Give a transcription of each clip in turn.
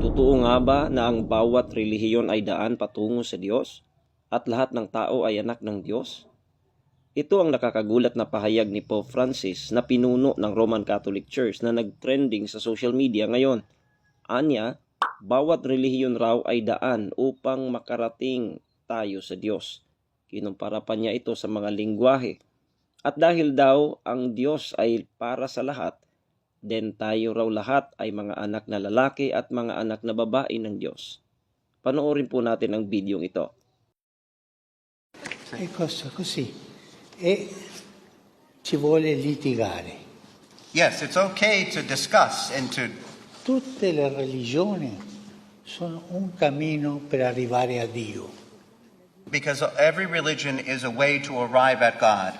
Totoo nga ba na ang bawat relihiyon ay daan patungo sa Diyos? At lahat ng tao ay anak ng Diyos? Ito ang nakakagulat na pahayag ni Pope Francis na pinuno ng Roman Catholic Church na nagtrending sa social media ngayon. Anya, bawat relihiyon raw ay daan upang makarating tayo sa Diyos. Kinumpara pa niya ito sa mga lingwahe. At dahil daw ang Diyos ay para sa lahat, then tayo raw lahat ay mga anak na lalaki at mga anak na babae ng Diyos. Panoorin po natin ang bidyong ito. È cosa così. E ci vuole litigare. Yes, it's okay to discuss and to Tutte le religioni sono un cammino per arrivare a Dio. because every religion is a way to arrive at God.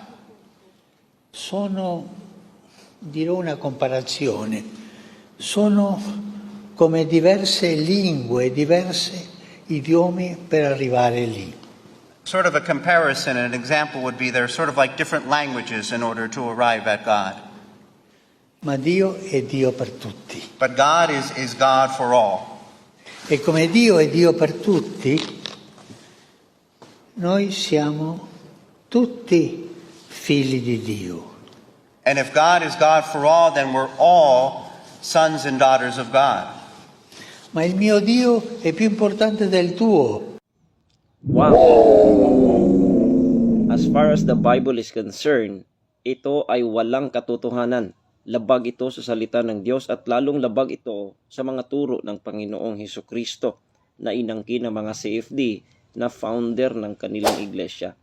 Sono, dirò una comparazione, sono come diverse lingue, diversi idiomi per arrivare lì. Sort of a comparison, an example would be they're sort of like different languages in order to arrive at God. Ma Dio è Dio per tutti. But God is, is God for all. E come Dio è Dio per tutti, noi siamo tutti figli di Dio. And if God is God for all, then we're all sons and daughters of God. Ma il mio Dio è più importante del tuo. Wow! As far as the Bible is concerned, ito ay walang katotohanan. Labag ito sa salita ng Diyos at lalong labag ito sa mga turo ng Panginoong Heso Kristo na inangkin ng mga CFD na founder ng kanilang iglesia.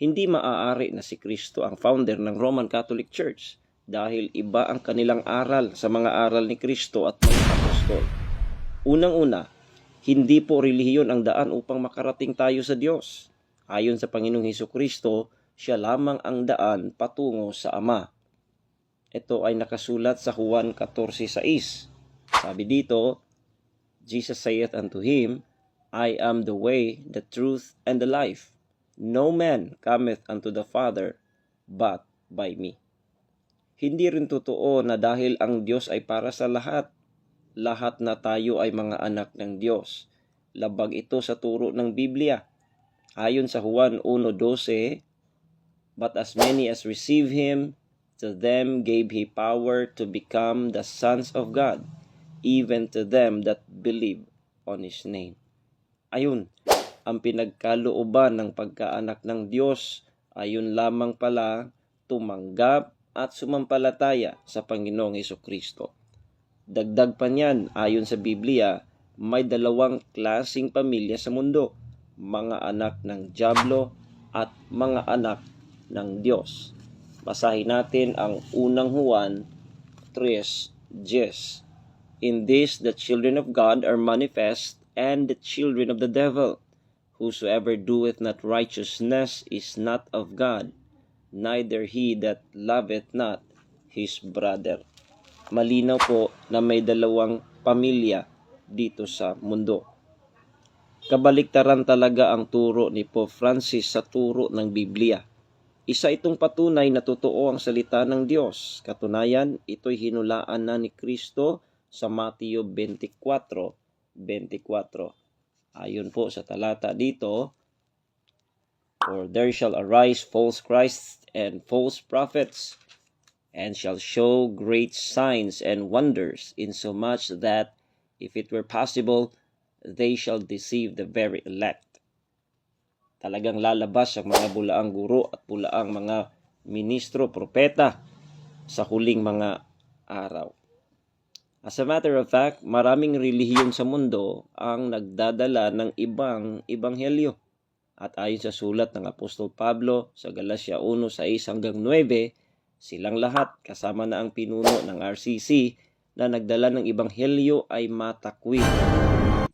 Hindi maaari na si Kristo ang founder ng Roman Catholic Church dahil iba ang kanilang aral sa mga aral ni Kristo at mga apostol. Unang-una, hindi po relihiyon ang daan upang makarating tayo sa Diyos. Ayon sa Panginoong Heso Kristo, siya lamang ang daan patungo sa Ama. Ito ay nakasulat sa Juan 14.6. Sabi dito, Jesus saith unto him, I am the way, the truth, and the life. No man cometh unto the Father but by me. Hindi rin totoo na dahil ang Diyos ay para sa lahat, lahat na tayo ay mga anak ng Diyos. Labag ito sa turo ng Biblia. Ayon sa Juan 1.12, But as many as receive Him, to them gave He power to become the sons of God, even to them that believe on His name. Ayun, ang pinagkalooban ng pagkaanak ng Diyos, ayun lamang pala tumanggap at sumampalataya sa Panginoong Heso Kristo. Dagdag pa niyan, ayon sa Biblia, may dalawang klasing pamilya sa mundo, mga anak ng Diablo at mga anak ng Diyos. Basahin natin ang unang Juan 3:10. In this the children of God are manifest and the children of the devil. Whosoever doeth not righteousness is not of God, neither he that loveth not his brother. Malinaw po na may dalawang pamilya dito sa mundo. Kabaliktaran talaga ang turo ni Pope Francis sa turo ng Biblia. Isa itong patunay na totoo ang salita ng Diyos. Katunayan, ito'y hinulaan na ni Kristo sa Mateo 24, 24. Ayon po sa talata dito, For there shall arise false Christs and false prophets, and shall show great signs and wonders, insomuch that, if it were possible, they shall deceive the very elect. Talagang lalabas ang mga bulaang guro at bulaang mga ministro, propeta sa huling mga araw. As a matter of fact, maraming relihiyon sa mundo ang nagdadala ng ibang ebanghelyo. At ayon sa sulat ng Apostol Pablo sa Galatia 1:6 hanggang 9, silang lahat kasama na ang pinuno ng RCC na nagdala ng ebanghelyo ay matakwil.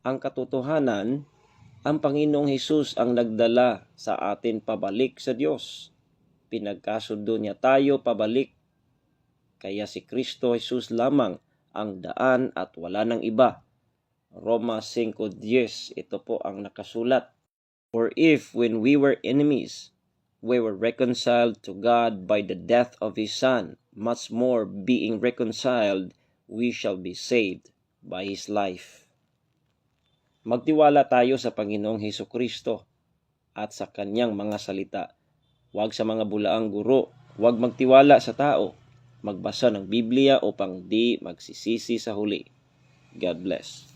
Ang katotohanan, ang Panginoong Hesus ang nagdala sa atin pabalik sa Diyos. Pinagkasundo niya tayo pabalik. Kaya si Kristo Jesus lamang ang daan at wala nang iba. Roma 5.10, ito po ang nakasulat. For if when we were enemies, we were reconciled to God by the death of His Son, much more being reconciled, we shall be saved by His life. Magtiwala tayo sa Panginoong Heso Kristo at sa kanyang mga salita. Huwag sa mga bulaang guro, huwag magtiwala sa tao, magbasa ng Biblia upang di magsisisi sa huli. God bless.